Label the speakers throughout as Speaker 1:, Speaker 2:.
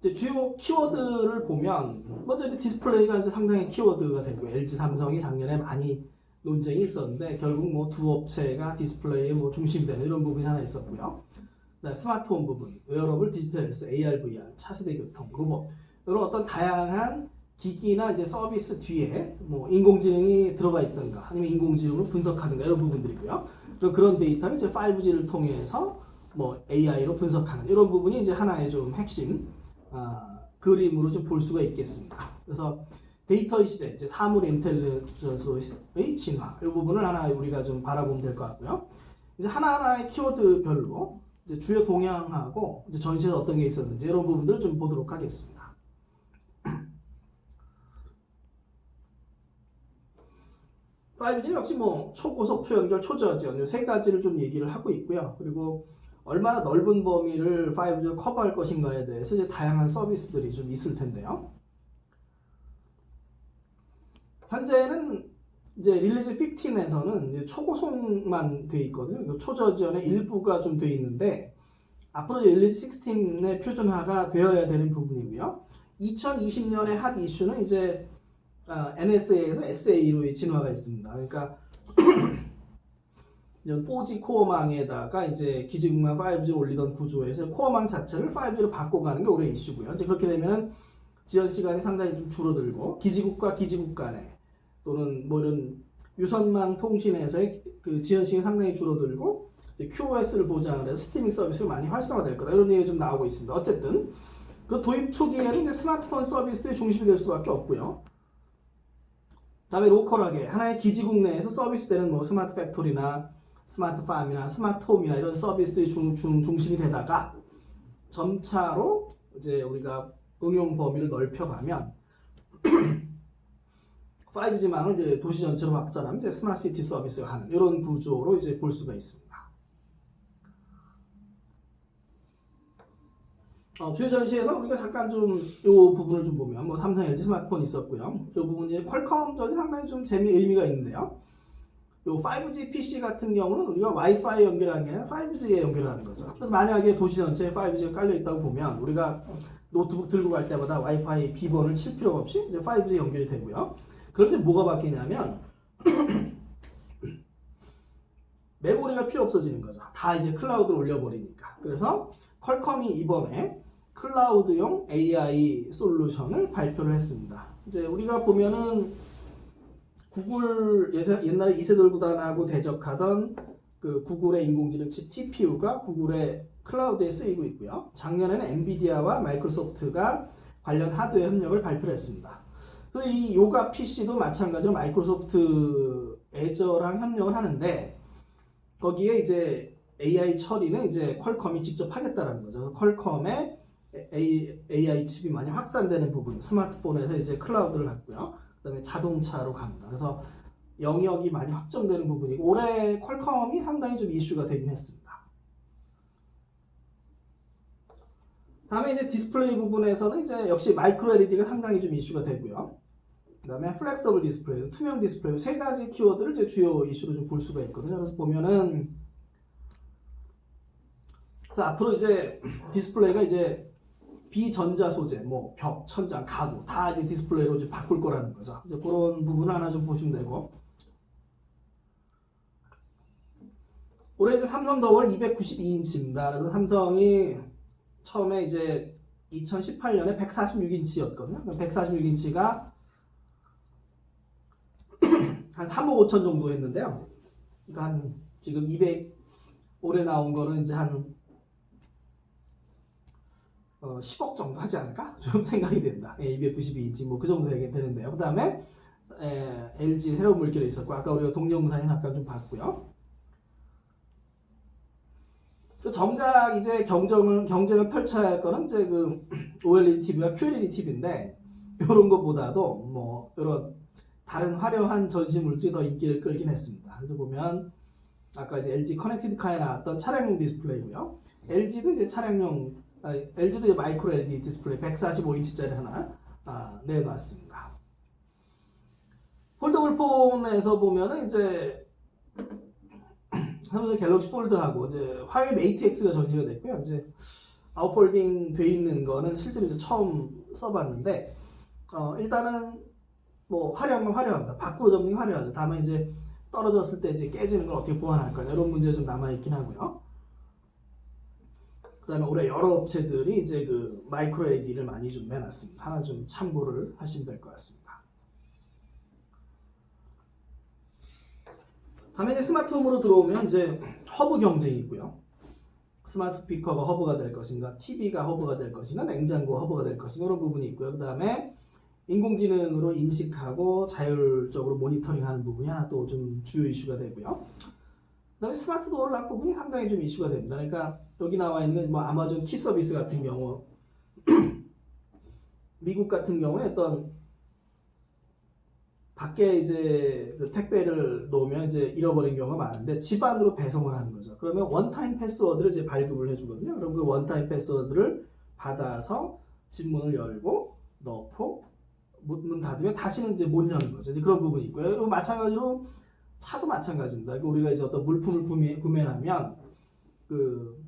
Speaker 1: 이제 주요 키워드를 보면 먼저 이제 디스플레이가 이제 상당히 키워드가 되고 LG 삼성이 작년에 많이 논쟁이 있었는데 결국 뭐 두 업체가 디스플레이에 뭐 중심이 되는 이런 부분이 하나 있었고요. 스마트폰 부분, 웨어러블 디지털 헬스, AR, VR, 차세대 교통, 로봇 이런 어떤 다양한 기기나 이제 서비스 뒤에 뭐 인공지능이 들어가 있던가 아니면 인공지능으로 분석하는가 이런 부분들이고요. 그리고 그런 데이터를 이제 5G를 통해서 뭐 AI로 분석하는 이런 부분이 이제 하나의 좀 핵심 아, 그림으로 좀 볼 수가 있겠습니다. 그래서 데이터의 시대, 이제 사물 인텔리전스의 진화 이 부분을 하나 우리가 좀 바라보면 될 것 같고요. 이제 하나하나의 키워드별로 주요 동향하고 이제 전시에서 어떤 게 있었는지 이런 부분들을 좀 보도록 하겠습니다. 5G는 역시 뭐 초고속, 초연결, 초저지연 이세 가지를 좀 얘기를 하고 있고요. 그리고 얼마나 넓은 범위를 5G를 커버할 것인가에 대해서 이제 다양한 서비스들이 좀 있을 텐데요. 현재는 이제 릴리즈 15에서는 이제 초고속만 돼 있거든요. 이 초저지연의 일부가 좀 돼 있는데 앞으로 릴리즈 16의 표준화가 되어야 되는 부분이고요. 2020년의 핫 이슈는 이제 아, NSA에서 SA로 진화가 있습니다. 그러니까 4G 코어망에다가 이제 기지국만 5G 올리던 구조에서 코어망 자체를 5G로 바꿔가는 게 올해 이슈고요. 이제 그렇게 되면은 지연 시간이 상당히 좀 줄어들고 기지국과 기지국 간에 또는 뭐 이런 유선망 통신에서의 그 지연 시간이 상당히 줄어들고 QoS를 보장을 해서 스트리밍 서비스가 많이 활성화될 거다 이런 얘기가 좀 나오고 있습니다. 어쨌든 그 도입 초기에는 이제 스마트폰 서비스들이 중심이 될 수밖에 없고요. 다음에 로컬하게 하나의 기지국 내에서 서비스되는 뭐 스마트 팩토리나 스마트 팜이나 스마트 홈이나 이런 서비스들이 중, 중, 중심이 되다가 점차로 이제 우리가 응용 범위를 넓혀가면 5G망을 이제 도시 전체로 확장하면 이제 스마트 시티 서비스가 하는 이런 구조로 이제 볼 수가 있습니다. 어, 주요 전시에서 우리가 잠깐 좀 이 부분을 좀 보면 뭐 삼성 LG 스마트폰 있었고요. 이 부분이 퀄컴 전이 상당히 좀 재미 의미가 있는데요. 요 5G PC 같은 경우는 우리가 와이파이 연결하는 게 아니라 5G에 연결하는 거죠. 그래서 만약에 도시 전체에 5G가 깔려 있다고 보면 우리가 노트북 들고 갈 때마다 와이파이 비번을 칠 필요가 없이 이제 5G 연결이 되고요. 그런데 뭐가 바뀌냐면 메모리가 필요 없어지는 거죠. 다 이제 클라우드로 올려버리니까. 그래서 퀄컴이 이번에 클라우드용 AI 솔루션을 발표를 했습니다. 이제 우리가 보면은 구글 옛날에 이세돌 구단하고 대적하던 그 구글의 인공지능 칩 TPU가 구글의 클라우드에 쓰이고 있고요. 작년에는 엔비디아와 마이크로소프트가 관련 하드웨어 협력을 발표를 했습니다. 그이 요가 PC도 마찬가지로 마이크로소프트 애저랑 협력을 하는데 거기에 이제 AI 처리는 이제 퀄컴이 직접 하겠다라는 거죠. 퀄컴의 AI 칩이 많이 확산되는 부분, 스마트폰에서 이제 클라우드를 갖고요. 그다음에 자동차로 갑니다. 그래서 영역이 많이 확정되는 부분이고 올해 퀄컴이 상당히 좀 이슈가 되긴 했습니다. 다음에 이제 디스플레이 부분에서는 이제 역시 마이크로 LED가 상당히 좀 이슈가 되고요. 그다음에 플렉서블 디스플레이, 투명 디스플레이 세 가지 키워드를 이제 주요 이슈로 좀 볼 수가 있거든요. 그래서 보면은 그래서 앞으로 이제 디스플레이가 이제 비전자 소재, 뭐 벽, 천장, 가구 다 이제 디스플레이로 이제 바꿀 거라는 거죠. 이제 그런 부분 하나 좀 보시면 되고. 올해 이제 삼성 더월 292인치입니다. 그래서 삼성이 처음에 이제 2018년에 146인치였거든요. 146인치가 한 3억 5천 정도 했는데요. 그러니까 한 지금 200 올해 나온 거는 이제 한 어, 10억 정도 하지 않을까? 좀 생각이 된다. 예, 292인치 뭐 그 정도 되게 되는데요. 그 다음에 LG 새로운 물결이 있었고 아까 우리가 동영상에 잠깐 좀 봤고요. 그 정작 이제 경쟁을 경쟁을 펼쳐야 할 거는 이제 그 OLED TV와 QLED TV인데 이런 것보다도 뭐 이런 다른 화려한 전시물들이 더 인기를 끌긴 했습니다. 그래서 보면 아까 이제 LG 커넥티드 카에 나왔던 차량용 디스플레이고요. LG도 이제 차량용 아, LG도 이제 마이크로 LED 디스플레이 145인치짜리 하나 아, 내놨습니다. 폴더블 폰에서 보면은 이제 삼성 갤럭시 폴드하고 이제 화웨이 메이트 X가 전시가 됐고요. 이제 아웃폴딩 돼 있는 거는 실제로 이제 처음 써봤는데 어, 일단은 뭐 화려한 건 화려합니다. 밖으로 접는 게 화려하죠. 다만 이제 떨어졌을 때 이제 깨지는 걸 어떻게 보완할까 이런 문제가 좀 남아 있긴 하고요. 그다음에 올해 여러 업체들이 이제 그 마이크로 LED를 많이 좀 내놨습니다. 하나 좀 참고를 하시면 될 것 같습니다. 다음에 이제 스마트홈으로 들어오면 이제 허브 경쟁이 있고요. 스마트 스피커가 허브가 될 것인가, TV가 허브가 될 것인가, 냉장고가 허브가 될 것인가 이런 부분이 있고요. 그 다음에 인공지능으로 인식하고 자율적으로 모니터링하는 부분이 하나 또 좀 주요 이슈가 되고요. 그다음에 스마트 도어를 락 부분이 상당히 좀 이슈가 됩니다. 그러니까 여기 나와 있는 건뭐 아마존 키 서비스 같은 경우 미국 같은 경우에 어떤 밖에 이제 그 택배를 놓으면 이제 잃어버린 경우가 많은데 집 안으로 배송을 하는 거죠. 그러면 원타임 패스워드를 이제 발급을 해주거든요. 그럼 그 원타임 패스워드를 받아서 집 문을 열고 넣고 문, 문 닫으면 다시는 이제 못 여는 거죠. 그런 부분이 있고요. 마찬가지로 차도 마찬가지입니다. 그러니까 우리가 이제 어떤 물품을 구매, 구매하면 그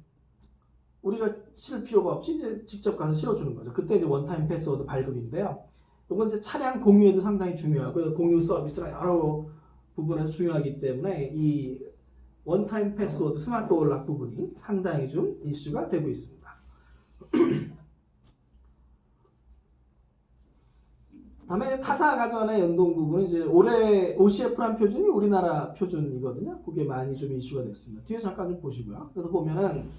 Speaker 1: 우리가 실을 필요가 없이 이제 직접 가서 실어주는 거죠. 그때 이제 원타임 패스워드 발급인데요. 이건 이제 차량 공유에도 상당히 중요하고 공유 서비스가 여러 부분에서 중요하기 때문에 이 원타임 패스워드 스마트 올락 부분이 상당히 좀 이슈가 되고 있습니다. 다음에 타사 가전의 연동 부분은 이제 올해 OCF란 표준이 우리나라 표준이거든요. 그게 많이 좀 이슈가 됐습니다. 뒤에 잠깐 좀 보시고요. 그래서 보면은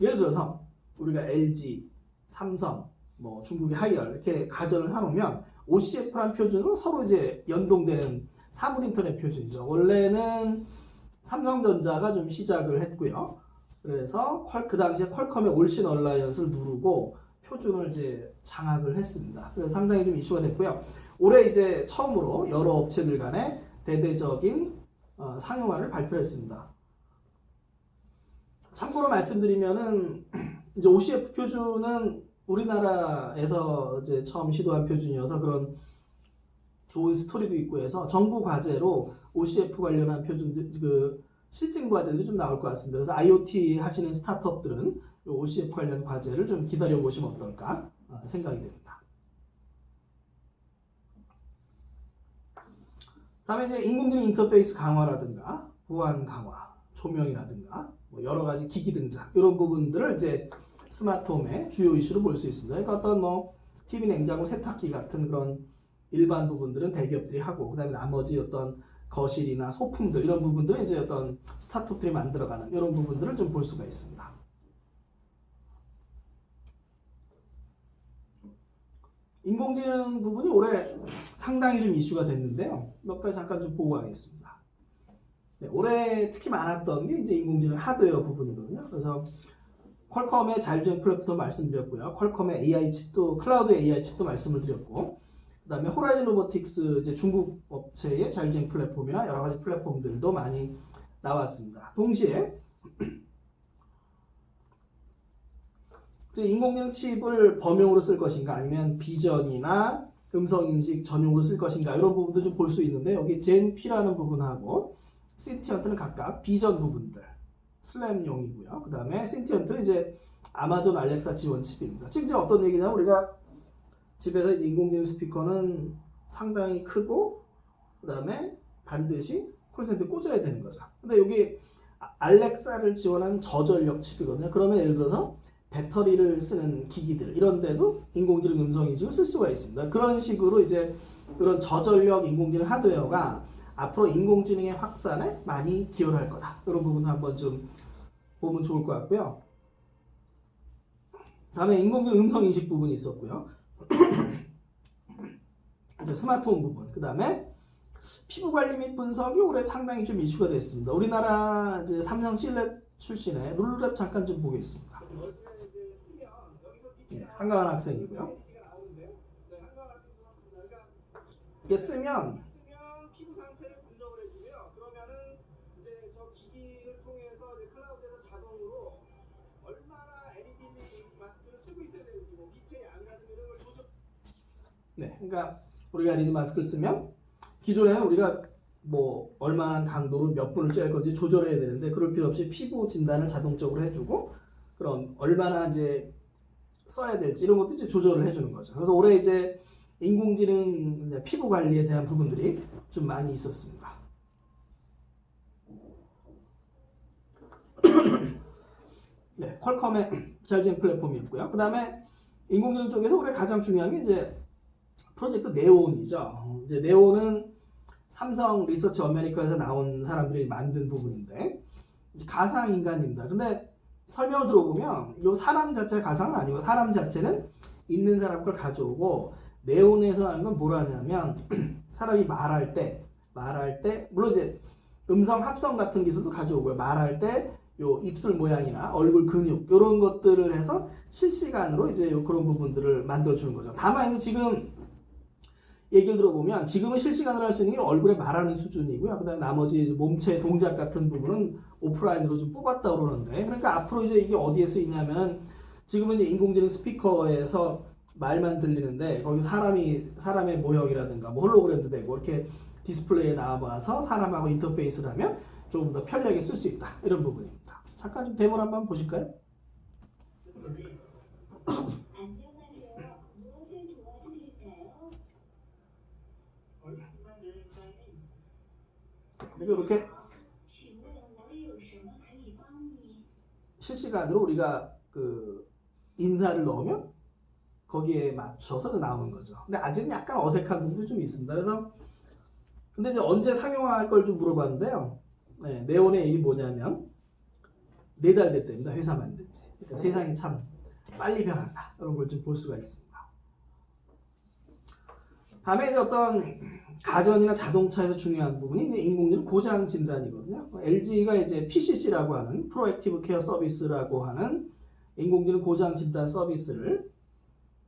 Speaker 1: 예를 들어서 우리가 LG, 삼성, 뭐 중국의 하이얼 이렇게 가전을 사놓으면 OCF란 표준으로 서로 이제 연동되는 사물 인터넷 표준이죠. 원래는 삼성전자가 좀 시작을 했고요. 그래서 퀄, 그 당시에 퀄컴의 올신 얼라이언스를 누르고 표준을 이제 장악을 했습니다. 그래서 상당히 좀 이슈가 됐고요. 올해 이제 처음으로 여러 업체들 간에 대대적인 어, 상용화를 발표했습니다. 참고로 말씀드리면은 이제 OCF 표준은 우리나라에서 이제 처음 시도한 표준이어서 그런 좋은 스토리도 있고 해서 정부 과제로 OCF 관련한 표준들 그 실증 과제들이 좀 나올 것 같습니다. 그래서 IoT 하시는 스타트업들은 이 OCF 관련 과제를 좀 기다려 보시면 어떨까 어, 생각이 됩니다. 다음에 이제 인공지능 인터페이스 강화라든가 보안 강화, 조명이라든가 뭐 여러 가지 기기 등장 이런 부분들을 이제 스마트홈의 주요 이슈로 볼 수 있습니다. 그러니까 어떤 뭐 TV, 냉장고, 세탁기 같은 그런 일반 부분들은 대기업들이 하고 그다음에 나머지 어떤 거실이나 소품들 이런 부분들은 이제 어떤 스타트업들이 만들어가는 이런 부분들을 좀 볼 수가 있습니다. 인공지능 부분이 올해 상당히 좀 이슈가 됐는데요. 몇 가지 잠깐 좀 보고 가겠습니다. 네, 올해 특히 많았던 게 이제 인공지능 하드웨어 부분이거든요. 그래서 퀄컴의 자율주행 플랫폼 말씀드렸고요. 퀄컴의 AI 칩도 클라우드 AI 칩도 말씀을 드렸고, 그다음에 호라이즌 로보틱스 이제 중국 업체의 자율주행 플랫폼이나 여러 가지 플랫폼들도 많이 나왔습니다. 동시에 인공지능 칩을 범용으로 쓸 것인가 아니면 비전이나 음성인식 전용으로 쓸 것인가 이런 부분도 좀 볼 수 있는데 여기 젠피라는 부분하고 시티언트는 각각 비전 부분들 슬램용이고요. 그 다음에 신티언트는 이제 아마존 알렉사 지원 칩입니다. 지금 이제 어떤 얘기냐면 우리가 집에서 인공지능 스피커는 상당히 크고 그 다음에 반드시 콜센터에 꽂아야 되는 거죠. 근데 여기 아- 알렉사를 지원한 저전력 칩이거든요. 그러면 예를 들어서 배터리를 쓰는 기기들 이런 데도 인공지능 음성 인식을 쓸 수가 있습니다. 그런 식으로 이제 그런 저전력 인공지능 하드웨어가 앞으로 인공지능의 확산에 많이 기여를 할 거다. 이런 부분을 한번 좀 보면 좋을 것 같고요. 다음에 인공지능 음성 인식 부분이 있었고요. 스마트홈 부분. 그 다음에 피부 관리 및 분석이 올해 상당히 좀 이슈가 됐습니다. 우리나라 이제 삼성 실랩 출신의 룰랩 잠깐 좀 보겠습니다. 예, 한가한 학생이고요. 이게 쓰면. 네, 그러니까 우리가 LED 마스크를 쓰면 기존에는 우리가 뭐 얼마나 강도로 몇 분을 쬐할 건지 조절해야 되는데 그럴 필요 없이 피부 진단을 자동적으로 해주고 그런 얼마나 이제 써야 될지 이런 것도 이제 조절을 해주는 거죠. 그래서 올해 이제 인공지능 피부 관리에 대한 부분들이 좀 많이 있었습니다. 네, 퀄컴의 젤진 플랫폼이 있고요. 그 다음에 인공지능 쪽에서 올해 가장 중요한 게 이제 프로젝트 네온이죠. 어, 이제 네온은 삼성 리서치 어메리카에서 나온 사람들이 만든 부분인데 가상 인간입니다. 근데 설명을 들어보면 이 사람 자체가 가상은 아니고 사람 자체는 있는 사람 걸 가져오고 네온에서 하는 건 뭐라냐면 사람이 말할 때 말할 때 물론 이제 음성 합성 같은 기술도 가져오고요. 말할 때 요 입술 모양이나 얼굴 근육 이런 것들을 해서 실시간으로 이제 요 그런 부분들을 만들어 주는 거죠. 다만 지금 얘기를 들어보면 지금은 실시간으로 할 수 있는 게 얼굴에 말하는 수준이고요. 그다음 에 나머지 몸체 동작 같은 부분은 오프라인으로 좀 뽑았다 그러는데 그러니까 앞으로 이제 이게 어디에 쓰이냐면 지금은 이제 인공지능 스피커에서 말만 들리는데 거기 사람이 사람의 모형이라든가 뭐 홀로그램도 되고 이렇게 디스플레이에 나와봐서 사람하고 인터페이스를 하면 조금 더 편리하게 쓸 수 있다 이런 부분입니다. 잠깐 좀 데모를 한번 보실까요? 그리고 이렇게 실시간으로 우리가 그 인사를 넣으면 거기에 맞춰서 나오는 거죠. 근데 아직은 약간 어색한 부분이 좀 있습니다. 그래서 근데 이제 언제 상용화할 걸 좀 물어봤는데요. 네, 네온의 얘기 뭐냐면 네 달 됐답니다. 회사 만든 지. 그러니까 세상이 참 빨리 변한다. 이런 걸 좀 볼 수가 있습니다. 다음에 이제 어떤 가전이나 자동차에서 중요한 부분이 인공지능 고장 진단이거든요. LG가 이제 PCC라고 하는 프로액티브 케어 서비스라고 하는 인공지능 고장 진단 서비스를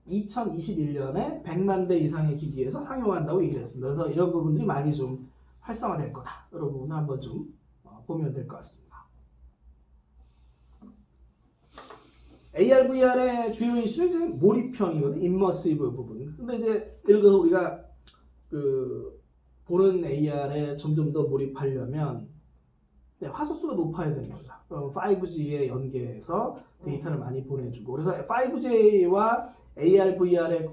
Speaker 1: 2021년에 100만 대 이상의 기기에서 상용한다고 얘기를 했습니다. 그래서 이런 부분들이 많이 좀 활성화될 거다. 이런 부분을 한번 좀 어, 보면 될 것 같습니다. AR, VR의 주요 이슈는 이제 몰입형이거든요. 임머시브 부분. 근데 이제 예를 들어서 우리가 그 보는 AR에 점점 더 몰입하려면 네, 화소수가 높아야 되는 거죠. 그럼 5G에 연계해서 데이터를 많이 보내주고 그래서 5G와 AR, VR의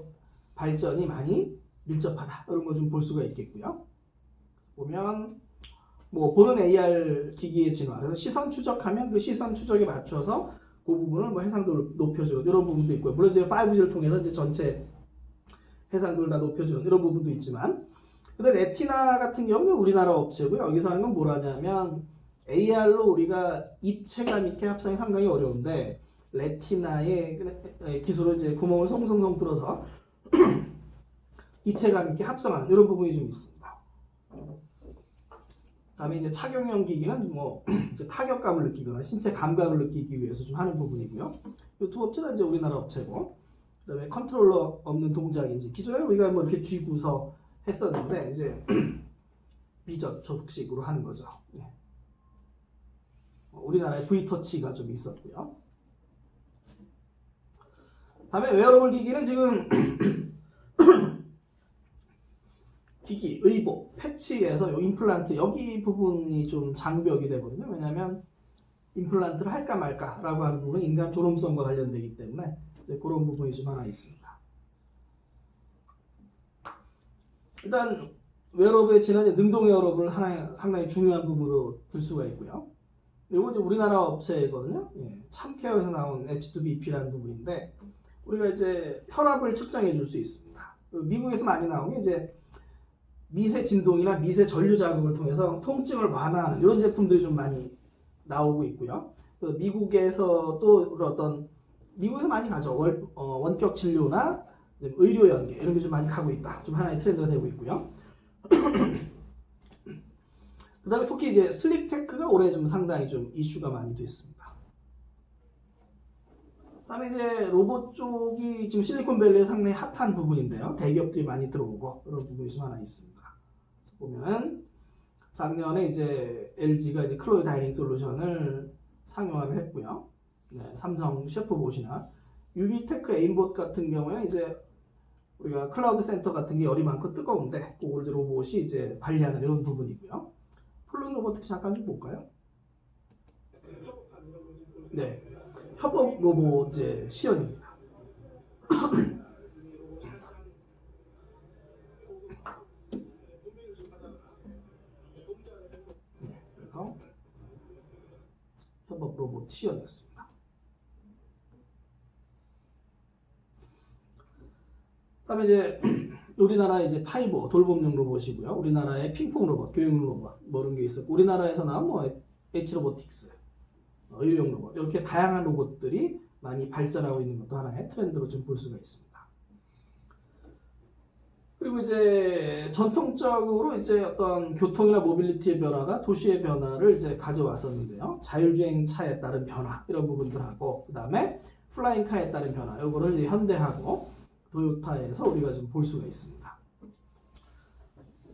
Speaker 1: 발전이 많이 밀접하다 이런 걸 좀 볼 수가 있겠고요. 보면 뭐 보는 AR 기기의 진화 그래서 시선 추적하면 그 시선 추적에 맞춰서 그 부분을 뭐 해상도를 높여주는 이런 부분도 있고요. 물론 이제 5G를 통해서 이제 전체 해상도를 다 높여주는 이런 부분도 있지만 근데 레티나 같은 경우는 우리나라 업체고요. 여기서 하는 건 뭐라냐면 AR로 우리가 입체감 있게 합성이 상당히 어려운데 레티나의 그 기술을 이제 구멍을 송송송 뚫어서 입체감 있게 합성하는 이런 부분이 좀 있습니다. 다음에 이제 착용형 기기는 뭐 타격감을 느끼거나 신체 감각을 느끼기 위해서 좀 하는 부분이고요. 이 두 업체는 이제 우리나라 업체고 그다음에 컨트롤러 없는 동작이지 기존에 우리가 뭐 이렇게 쥐고서 했었는데 이제 비전 접속식으로 하는 거죠. 네. 어, 우리나라에 V터치가 좀 있었고요. 다음에 웨어러블 기기는 지금 기기, 의복, 패치에서 요 임플란트 여기 부분이 좀 장벽이 되거든요. 왜냐하면 임플란트를 할까 말까라고 하는 부분은 인간 존엄성과 관련되기 때문에 이제 그런 부분이 좀 하나 있습니다. 일단 웨어러블의 진화는 능동 웨어러블 하나 상당히 중요한 부분으로 들 수가 있고요. 이건 우리나라 업체거든요. 예, 참케어에서 나온 H2BP라는 부분인데 우리가 이제 혈압을 측정해 줄 수 있습니다. 미국에서 많이 나온 게 이제 미세 진동이나 미세 전류 자극을 통해서 통증을 완화하는 이런 제품들이 좀 많이 나오고 있고요. 그 미국에서 또 어떤 미국에서 많이 가죠. 월- 어, 원격 진료나 의료 연계 이런 게 좀 많이 가고 있다. 좀 하나의 트렌드가 되고 있고요. 그 다음에 특히 이제 슬립 테크가 올해 좀 상당히 좀 이슈가 많이 됐습니다. 그 다음에 이제 로봇 쪽이 지금 실리콘밸리에 상당히 핫한 부분인데요. 대기업들이 많이 들어오고 그런 부분이 좀 하나 있습니다. 보면은 작년에 이제 LG가 이제 클로이 다이닝 솔루션을 상용화를 했고요. 네, 삼성 셰프봇이나 유비테크 에임봇 같은 경우에 이제 우리가 클라우드 센터 같은 게 열이 많고 뜨거운데 이제 로봇이 이제 관리하는 이런 부분이고요. 플론 로보틱 잠깐 좀 볼까요? 네. 협업 로봇 이제 시연입니다. 네, 협업 로봇 시연이었습니다. 그 다음에 이제 우리나라 이제 파이버 돌봄용 로봇이고요. 우리나라의 핑퐁 로봇, 교육 로봇 뭐 이런 게 있었고 우리나라에서 나온 뭐 H 로보틱스, 어, 의료용 로봇 이렇게 다양한 로봇들이 많이 발전하고 있는 것도 하나의 트렌드로 좀 볼 수가 있습니다. 그리고 이제 전통적으로 이제 어떤 교통이나 모빌리티의 변화가 도시의 변화를 이제 가져왔었는데요. 자율주행 차에 따른 변화 이런 부분들하고 그 다음에 플라잉 카에 따른 변화 이거를 현대하고 도요타에서 우리가 좀볼 수가 있습니다.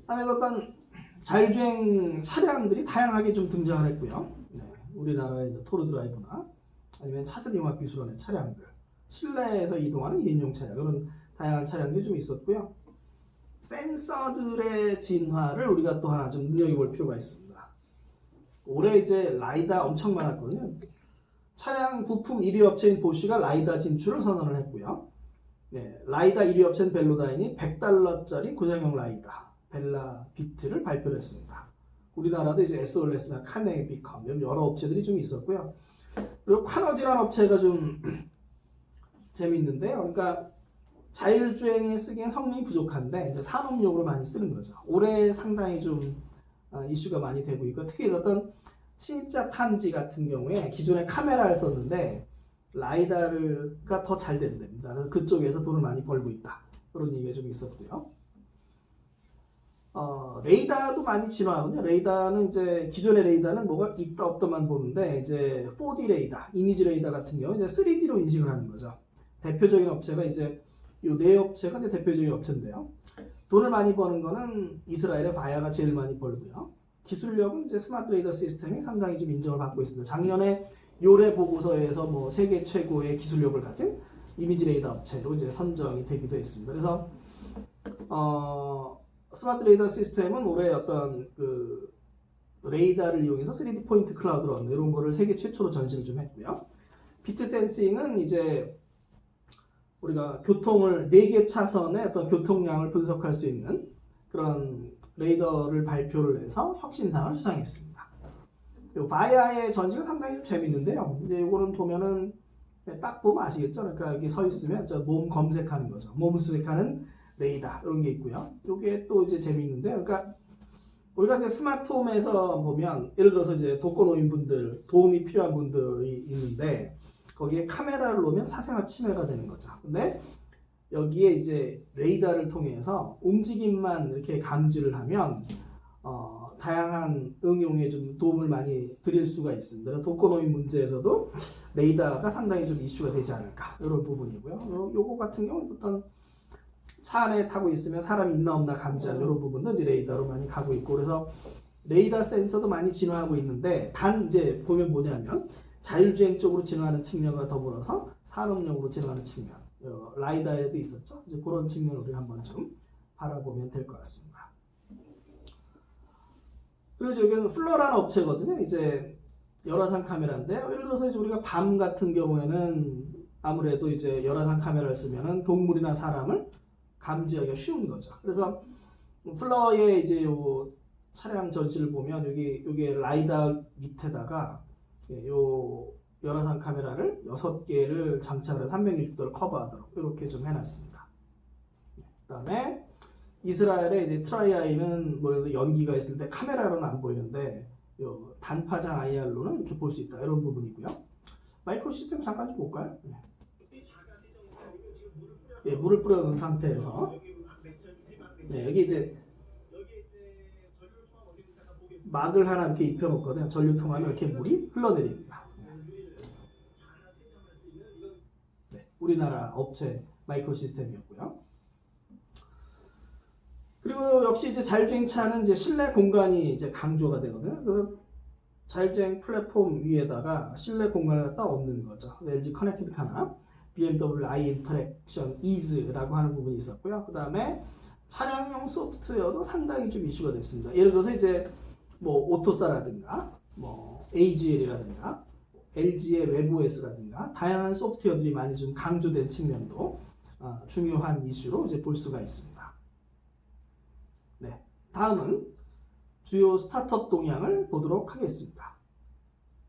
Speaker 1: 그다음에 어떤 자율주행 차량들이 다양하게 좀 등장을 했고요. 네, 우리나라의 이제 토르 드라이브나 아니면 차선 융합 기술원의 차량들, 실내에서 이동하는 1인용 차량 이런 다양한 차량들이 좀 있었고요. 센서들의 진화를 우리가 또 하나 좀 눈여겨볼 필요가 있습니다. 올해 이제 라이다 엄청 많았거든요. 차량 부품 1위 업체인 보쉬가 라이다 진출을 선언을 했고요. 네, 라이다 1위 업체인 벨로다인이 100달러짜리 고장형 라이다 벨라 비트를 발표를 했습니다. 우리나라도 이제 SOLS나 카네기 비컴 이런 여러 업체들이 좀 있었고요. 그리고 카너지라는 업체가 좀 재밌는데요. 그러니까 자율주행에 쓰기엔 성능이 부족한데 이제 산업용으로 많이 쓰는 거죠. 올해 상당히 좀 어, 이슈가 많이 되고 있고 특히 어떤 침입자 탐지 같은 경우에 기존에 카메라를 썼는데 라이다가 더 잘 된답니다. 그쪽에서 돈을 많이 벌고 있다. 그런 얘기가 좀 있었고요. 어, 레이더도 많이 진화하거든요. 레이더는 이제 기존의 레이더는 뭐가 있다 없다만 보는데 이제 4D 레이더, 이미지 레이더 같은 경우 이제 3D로 인식을 하는 거죠. 대표적인 업체가 이제 이네 업체가 이제 대표적인 업체인데요. 돈을 많이 버는 거는 이스라엘의 바야가 제일 많이 벌고요. 기술력은 이제 스마트 레이더 시스템이 상당히 좀 인정을 받고 있습니다. 작년에 요래 보고서에서 뭐 세계 최고의 기술력을 가진 이미지 레이더 업체로 이제 선정이 되기도 했습니다. 그래서 어, 스마트 레이더 시스템은 올해 어떤 그 레이더를 이용해서 3D 포인트 클라우드로 얻는 이런 거를 세계 최초로 전시를 좀 했고요. 비트 센싱은 이제 우리가 교통을 4개 차선의 어떤 교통량을 분석할 수 있는 그런 레이더를 발표를 해서 혁신상을 수상했습니다. 요 바야의 전시가 상당히 좀 재밌는데요. 이제 요거는 보면은 딱 보면 아시겠죠? 그러니까 여기 서 있으면 저 몸 검색하는 거죠. 몸 수색하는 레이더 이런 게 있고요. 요게 또 이제 재미있는데, 그러니까 우리가 이제 스마트홈에서 보면 예를 들어서 이제 독거노인분들 도움이 필요한 분들이 있는데 거기에 카메라를 놓으면 사생활 침해가 되는 거죠. 근데 여기에 이제 레이더를 통해서 움직임만 이렇게 감지를 하면 어, 다양한 응용에 좀 도움을 많이 드릴 수가 있습니다. 독거노인 문제에서도 레이더가 상당히 좀 이슈가 되지 않을까 이런 부분이고요. 요, 요거 같은 경우는 어떤 차 안에 타고 있으면 사람이 있나 없나 감지하는 이런 부분도 이제 레이더로 많이 가고 있고 그래서 레이더 센서도 많이 진화하고 있는데 단 이제 보면 뭐냐면 자율주행 쪽으로 진화하는 측면과 더불어서 산업용으로 진화하는 측면 어, 라이다에도 있었죠. 이제 그런 측면을 우리가 한번 좀 바라보면 될 것 같습니다. 그리고 여기는 플러라는 업체거든요. 이제 열화상 카메라인데 예를 들어서 이제 우리가 밤 같은 경우에는 아무래도 이제 열화상 카메라를 쓰면은 동물이나 사람을 감지하기가 쉬운 거죠. 그래서 플러의 이제 요 차량 전시를 보면 여기 여기 라이다 밑에다가 예, 요 열화상 카메라를 6개를 장착을 해서 360도를 커버하도록 이렇게 좀 해놨습니다. 그 다음에 이스라엘의 이제 트라이아이는 뭐래도 연기가 있을 때 카메라로는 안 보이는데 요 단파장 IR로는 이렇게 볼 수 있다 이런 부분이고요. 마이크로 시스템 잠깐 좀 볼까요? 예. 예, 물을 뿌려놓은 상태에서 네, 여기 이제 막을 하나 이렇게 입혀놓거든요. 전류통하면 이렇게 물이 흘러내립니다. 네, 우리나라 업체 마이크로 시스템이었고요. 그리고 역시 이제 자율주행차는 이제 실내 공간이 이제 강조가 되거든요. 그래서 자율주행 플랫폼 위에다가 실내 공간을 갖다 얻는 거죠. LG 커넥티비티 하나, BMW i-Interaction Ease라고 하는 부분이 있었고요. 그 다음에 차량용 소프트웨어도 상당히 좀 이슈가 됐습니다. 예를 들어서 이제 뭐 오토사라든가 뭐 AGL이라든가 LG의 웹OS라든가 다양한 소프트웨어들이 많이 좀 강조된 측면도 아, 중요한 이슈로 이제 볼 수가 있습니다. 다음은 주요 스타트업 동향을 보도록 하겠습니다.